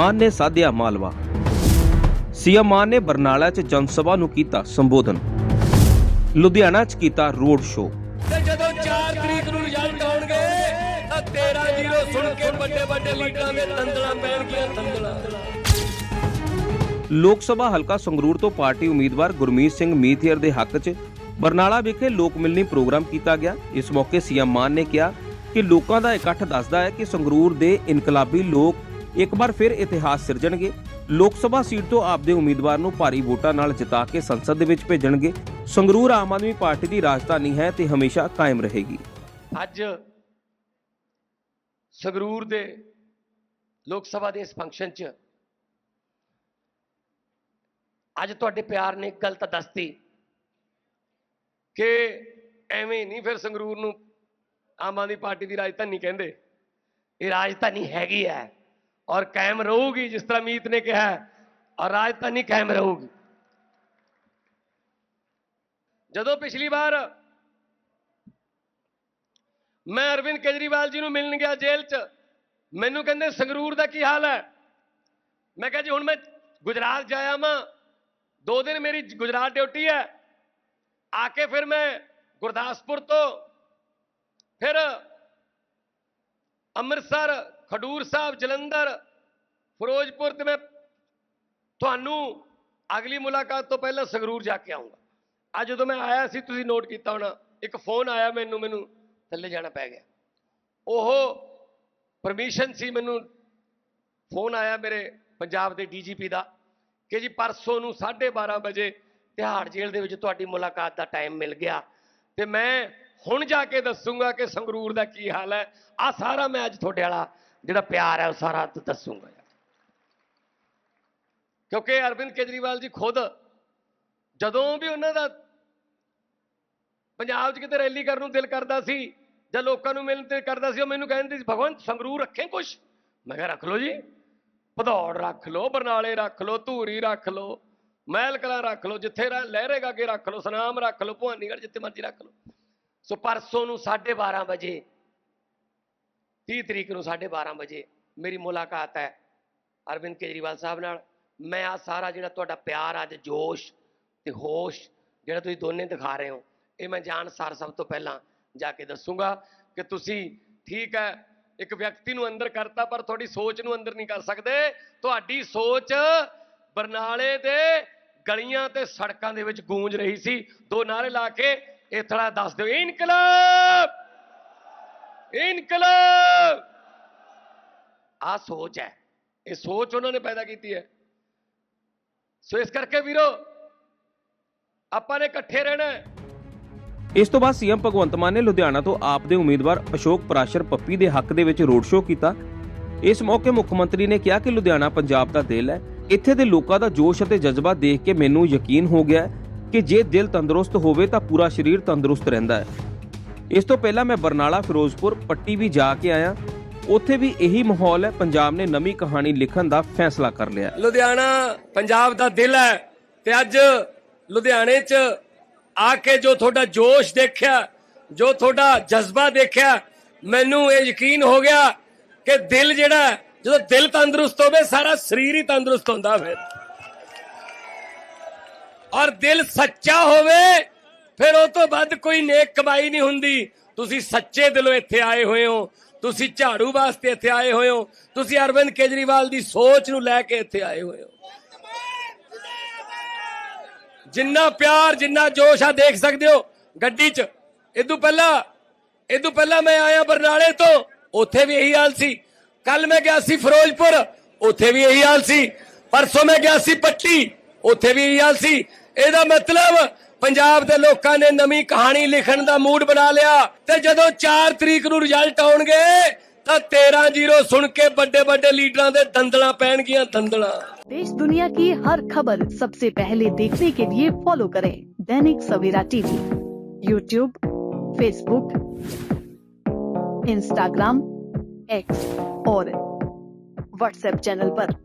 ਮਾਨ ਨੇ ਸਾਧਿਆ ਮਾਲਵਾ। ਸੀਐਮ ਮਾਨ ਨੇ ਬਰਨਾਲਾ 'ਚ ਜਨ ਸਭਾ ਨੂੰ ਕੀਤਾ ਸੰਬੋਧਨ। ਲੁਧਿਆਣਾ 'ਚ ਕੀਤਾ ਰੋਡ ਸ਼ੋਅ। ਤੇ ਜਦੋਂ 4 ਤਰੀਕ ਨੂੰ ਰਿਜ਼ਲਟ ਆਉਣਗੇ ਤਾਂ 13 ਜ਼ੀਰੋ ਸੁਣ ਕੇ ਵੱਡੇ ਵੱਡੇ ਲੀਡਰਾਂ ਦੇ ਦੰਦਲਾਂ ਪੈਣਗੀਆਂ ਦੰਦਲਾਂ ਲੋਕ ਸਭਾ ਹਲਕਾ ਸੰਗਰੂਰ ਤੋਂ ਪਾਰਟੀ ਉਮੀਦਵਾਰ ਗੁਰਮੀਤ ਸਿੰਘ ਮੀਥੀਅਰ ਦੇ ਹੱਕ 'ਚ ਬਰਨਾਲਾ ਵਿਖੇ ਲੋਕ ਮਿਲਣੀ ਪ੍ਰੋਗਰਾਮ ਕੀਤਾ ਗਿਆ। ਇਸ ਮੌਕੇ ਸੀਐਮ ਮਾਨ ਨੇ ਕਿਹਾ ਕਿ ਲੋਕਾਂ ਦਾ ਇਕੱਠ ਦੱਸਦਾ ਹੈ ਕਿ ਸੰਗਰੂਰ ਦੇ ਇਨਕਲਾਬੀ ਲੋਕ ਇੱਕ ਵਾਰ ਫਿਰ ਇਤਿਹਾਸ ਸਿਰਜਣਗੇ। ਲੋਕ ਸਭਾ ਸੀਟ ਤੋਂ ਆਪਦੇ ਉਮੀਦਵਾਰ ਨੂੰ ਭਾਰੀ ਵੋਟਾਂ ਨਾਲ ਜਿਤਾ ਕੇ ਸੰਸਦ ਦੇ ਵਿੱਚ ਭੇਜਣਗੇ। ਸੰਗਰੂਰ ਆਮ ਆਦਮੀ ਪਾਰਟੀ ਦੀ ਰਾਜਧਾਨੀ ਹੈ ਤੇ ਹਮੇਸ਼ਾ ਕਾਇਮ ਰਹੇਗੀ। ਅੱਜ ਸੰਗਰੂਰ ਦੇ ਲੋਕ ਸਭਾ ਦੇ ਇਸ ਫੰਕਸ਼ਨ 'ਚ ਅੱਜ ਤੁਹਾਡੇ ਪਿਆਰ ਨੇ ਇੱਕ ਗੱਲ ਤਾਂ ਦੱਸਤੀ ਕਿ ਐਵੇਂ ਨਹੀਂ ਫਿਰ ਸੰਗਰੂਰ ਨੂੰ ਆਮ ਆਦਮੀ ਪਾਰਟੀ ਦੀ ਰਾਜਧਾਨੀ ਕਹਿੰਦੇ। ਇਹ ਰਾਜਧਾਨੀ ਹੈਗੀ ਹੈ। ਔਰ ਕਾਇਮ ਰਹੂਗੀ ਜਿਸ ਤਰ੍ਹਾਂ ਮੀਤ ਨੇ ਕਿਹਾ ਹੈ, ਔਰ ਰਾਜਧਾਨੀ ਕਾਇਮ ਰਹੂਗੀ। ਜਦੋਂ ਪਿਛਲੀ ਵਾਰ ਮੈਂ ਅਰਵਿੰਦ ਕੇਜਰੀਵਾਲ ਜੀ ਨੂੰ ਮਿਲਣ ਗਿਆ ਜੇਲ੍ਹ 'ਚ ਮੈਨੂੰ ਕਹਿੰਦੇ ਸੰਗਰੂਰ ਦਾ ਕੀ ਹਾਲ ਹੈ? ਮੈਂ ਕਿਹਾ ਜੀ ਹੁਣ ਮੈਂ ਗੁਜਰਾਤ ਜਾਇਆ ਮਾਂ ਦੋ ਦਿਨ ਮੇਰੀ ਗੁਜਰਾਤ ਡਿਊਟੀ ਹੈ। ਆ ਕੇ ਫਿਰ ਮੈਂ ਗੁਰਦਾਸਪੁਰ ਤੋਂ ਫਿਰ ਅੰਮ੍ਰਿਤਸਰ ਖਡੂਰ ਸਾਹਿਬ ਜਲੰਧਰ, ਫਿਰੋਜ਼ਪੁਰ ਤੇ ਮੈਂ ਤੁਹਾਨੂੰ ਅਗਲੀ ਮੁਲਾਕਾਤ ਤੋਂ ਪਹਿਲਾਂ ਸੰਗਰੂਰ ਜਾ ਕੇ ਆਉਂਗਾ। ਅੱਜ ਜਦੋਂ ਮੈਂ ਆਇਆ ਸੀ, ਤੁਸੀਂ ਨੋਟ ਕੀਤਾ ਹੋਣਾ, ਇੱਕ ਫੋਨ ਆਇਆ ਮੈਨੂੰ ਮੈਨੂੰ ਥੱਲੇ ਜਾਣਾ ਪੈ ਗਿਆ। ਉਹ ਪਰਮਿਸ਼ਨ ਸੀ, ਮੈਨੂੰ ਫੋਨ ਆਇਆ ਮੇਰੇ ਪੰਜਾਬ ਦੇ ਡੀਜੀਪੀ ਦਾ ਕਿ ਜੀ ਪਰਸੋਂ ਨੂੰ 12:30 ਵਜੇ ਤਿਹਾੜ ਜੇਲ੍ਹ ਦੇ ਵਿੱਚ ਤੁਹਾਡੀ ਮੁਲਾਕਾਤ ਦਾ ਟਾਈਮ ਮਿਲ ਗਿਆ। ਤੇ ਮੈਂ ਹੁਣ ਜਾ ਕੇ ਦੱਸੂਗਾ ਕਿ ਸੰਗਰੂਰ ਦਾ ਕੀ ਹਾਲ ਹੈ। ਆ ਸਾਰਾ ਮੈਂ ਅੱਜ ਤੁਹਾਡੇ ਵਾਲਾ ਜਿਹੜਾ ਪਿਆਰ ਹੈ ਉਹ ਸਾਰਾ ਦ- ਦੱਸੂਗਾ ਕਿਉਂਕਿ ਅਰਵਿੰਦ ਕੇਜਰੀਵਾਲ ਜੀ ਖੁਦ ਜਦੋਂ ਵੀ ਉਹਨਾਂ ਦਾ ਪੰਜਾਬ 'ਚ ਕਿਤੇ ਰੈਲੀ ਕਰਨ ਨੂੰ ਦਿਲ ਕਰਦਾ ਸੀ ਜਾਂ ਲੋਕਾਂ ਨੂੰ ਮਿਲਣ ਤੇ ਕਰਦਾ ਸੀ, ਉਹ ਮੈਨੂੰ ਕਹਿੰਦੇ ਸੀ ਭਗਵਾਨ ਸੰਗਰੂਰ ਰੱਖੇ ਕੁਛ? ਮੈਂ ਕਿਹਾ, ਰੱਖ ਲਓ ਜੀ। ਭਦੌੜ ਰੱਖ ਲਓ, ਬਰਨਾਲੇ ਰੱਖ ਲਓ, ਧੂਰੀ ਰੱਖ ਲਓ ਮਹਿਲ ਕਲਾ ਰੱਖ ਲਓ, ਜਿੱਥੇ ਰ- ਲਹਿਰੇਗਾ ਅੱਗੇ ਰੱਖ ਲਓ, ਸਨਾਮ ਰੱਖ ਲਓ, ਭਵਾਨੀਗੜ੍ਹ ਜਿੱਥੇ ਮਰਜ਼ੀ ਰੱਖ ਲਓ। ਸੋ ਪਰਸੋਂ ਨੂੰ 12:30 ਵਜੇ 30 ਤਰੀਕ ਨੂੰ 12:30 ਵਜੇ ਮੇਰੀ ਮੁਲਾਕਾਤ ਹੈ ਅਰਵਿੰਦ ਕੇਜਰੀਵਾਲ ਸਾਹਿਬ ਨਾਲ। ਮੈਂ ਆ ਸਾਰਾ ਜਿਹੜਾ ਤੁਹਾਡਾ ਪਿਆਰ, ਅੱਜ ਜੋਸ਼ ਤੇ ਹੋਸ਼ ਜਿਹੜਾ ਤੁਸੀਂ ਦੋਨੇ ਦਿਖਾ ਰਹੇ ਹੋ, ਇਹ ਮੈਂ ਜਾਣ ਸਾਰ ਸਭ ਤੋਂ ਪਹਿਲਾਂ ਜਾ ਕੇ ਦੱਸੂਗਾ ਕਿ ਤੁਸੀਂ ਠੀਕ ਹੈ, ਇੱਕ ਵਿਅਕਤੀ ਨੂੰ ਅੰਦਰ ਕਰਤਾ ਪਰ ਤੁਹਾਡੀ ਸੋਚ ਨੂੰ ਅੰਦਰ ਨਹੀਂ ਕਰ ਸਕਦੇ। ਤੁਹਾਡੀ ਸੋਚ ਬਰਨਾਲੇ ਦੇ ਗਲੀਆਂ ਤੇ ਸੜਕਾਂ ਦੇ ਵਿੱਚ ਗੂੰਜ ਰਹੀ ਸੀ। ਦੋ ਨਾਰੇ ਲਾ ਕੇ ਇਹ ਥੜਾ ਦੱਸ ਦਿਓ, ਇਨਕਲਾਬ! ਇਨਕਲਾਬ। ਆ ਸੋਚ ਹੈ। ਇਹ ਸੋਚ ਉਹਨਾਂ ਨੇ ਪੈਦਾ ਕੀਤੀ ਹੈ। ਸੋ ਇਸ ਕਰਕੇ ਵੀਰੋ ਆਪਾਂ ਨੇ ਇਕੱਠੇ ਰਹਿਣਾ ਹੈ। ਇਸ ਤੋਂ ਬਾਅਦ ਸੀਐਮ ਭਗਵੰਤ ਮਾਨ ਨੇ ਲੁਧਿਆਣਾ ਤੋਂ ਆਪ ਦੇ ਉਮੀਦਵਾਰ ਅਸ਼ੋਕ ਪ੍ਰਾਸ਼ਰ ਪੱਪੀ ਦੇ ਹੱਕ ਦੇ ਵਿੱਚ ਰੋਡ ਸ਼ੋਅ ਕੀਤਾ। ਇਸ ਮੌਕੇ ਮੁੱਖ ਮੰਤਰੀ ਨੇ ਕਿਹਾ ਕਿ ਲੁਧਿਆਣਾ ਪੰਜਾਬ ਦਾ ਦਿਲ ਹੈ। ਇੱਥੇ ਦੇ ਲੋਕਾਂ ਦਾ ਜੋਸ਼ ਅਤੇ ਜਜ਼ਬਾ ਦੇਖ ਕੇ ਮੈਨੂੰ ਯਕੀਨ ਹੋ ਗਿਆ ਕਿ ਜੇ ਦਿਲ ਤੰਦਰੁਸਤ ਹੋਵੇ ਤਾਂ ਪੂਰਾ ਸਰੀਰ ਤੰਦਰੁਸਤ ਰਹਿੰਦਾ ਹੈ। ਇਸ ਤੋਂ ਪਹਿਲਾਂ ਮੈਂ ਬਰਨਾਲਾ, ਫਿਰੋਜ਼ਪੁਰ, ਪੱਟੀ ਵੀ ਜਾ ਕੇ ਆਇਆ। ਉੱਥੇ ਵੀ ਇਹੀ ਮਾਹੌਲ ਹੈ, ਪੰਜਾਬ ਨੇ ਨਵੀਂ ਕਹਾਣੀ ਲਿਖਣ ਦਾ ਫੈਸਲਾ ਕਰ ਲਿਆ ਲੁਧਿਆਣਾ, ਪੰਜਾਬ ਦਾ ਦਿਲ ਹੈ ਤੇ ਅੱਜ ਲੁਧਿਆਣੇ 'ਚ ਆ ਕੇ ਜੋ ਤੁਹਾਡਾ ਜੋਸ਼ ਦੇਖਿਆ, ਜੋ ਤੁਹਾਡਾ ਜਜ਼ਬਾ ਦੇਖਿਆ, ਮੈਨੂੰ ਇਹ ਯਕੀਨ ਹੋ ਗਿਆ ਕਿ ਦਿਲ ਜਿਹੜਾ ਜਦੋਂ ਦਿਲ ਤੰਦਰੁਸਤ ਹੋਵੇ, ਸਾਰਾ ਸਰੀਰ ਹੀ ਤੰਦਰੁਸਤ ਹੁੰਦਾ ਫਿਰ। ਔਰ ਦਿਲ ਸੱਚਾ ਹੋਵੇ ਫਿਰ ਉਹ ਤੋਂ ਵੱਧ ਕੋਈ ਨੇਕ ਕਮਾਈ ਨਹੀਂ ਹੁੰਦੀ। ਤੁਸੀਂ ਸੱਚੇ ਦਿਲੋਂ ਇੱਥੇ ਆਏ ਹੋਏ ਹੋ। ਤੁਸੀਂ ਝਾੜੂ ਵਾਸਤੇ ਇੱਥੇ ਆਏ ਹੋਏ ਹੋ। ਤੁਸੀਂ ਅਰਵਿੰਦ ਕੇਜਰੀਵਾਲ ਦੀ ਸੋਚ ਨੂੰ ਲੈ ਕੇ ਇੱਥੇ ਆਏ ਹੋਏ ਹੋ। ਜਿੰਨਾ ਪਿਆਰ, ਜਿੰਨਾ ਜੋਸ਼ ਆ, ਦੇਖ ਸਕਦੇ ਹੋ ਗੱਡੀ 'ਚ। ਇਦੋਂ ਪਹਿਲਾਂ ਇਦੋਂ ਪਹਿਲਾਂ ਮੈਂ ਆਇਆ ਬਰਨਾਲੇ ਤੋਂ। ਉੱਥੇ ਵੀ ਇਹੀ ਹਾਲ ਸੀ। ਕੱਲ ਮੈਂ ਗਿਆ ਸੀ ਫਿਰੋਜ਼ਪੁਰ। ਉੱਥੇ ਵੀ ਇਹੀ ਹਾਲ ਸੀ। ਪਰਸੋਂ ਮੈਂ ਗਿਆ ਸੀ ਪੱਟੀ। ਉੱਥੇ ਵੀ ਇਹੀ ਹਾਲ ਸੀ। ਇਹਦਾ ਮਤਲਬ ਪੰਜਾਬ ਦੇ ਲੋਕਾਂ ਨੇ ਨਵੀਂ ਕਹਾਣੀ ਲਿਖਣ ਦਾ ਮੂਡ ਬਣਾ ਲਿਆ ਤੇ ਜਦੋਂ 4 ਤਰੀਕ ਨੂੰ ਰਿਜ਼ਲਟ ਆਉਣਗੇ ਤਾਂ 13 ਜ਼ੀਰੋ ਸੁਣ ਕੇ ਵੱਡੇ ਵੱਡੇ ਲੀਡਰਾਂ ਦੇ ਦੰਦਲਾਂ ਪੈਣਗੀਆਂ ਦੰਦਲਾਂ देश दुनिया की हर खबर सबसे पहले देखने के लिए फॉलो करें Dainik Savera TV YouTube Facebook Instagram X और व्हाट्सएप चैनल पर।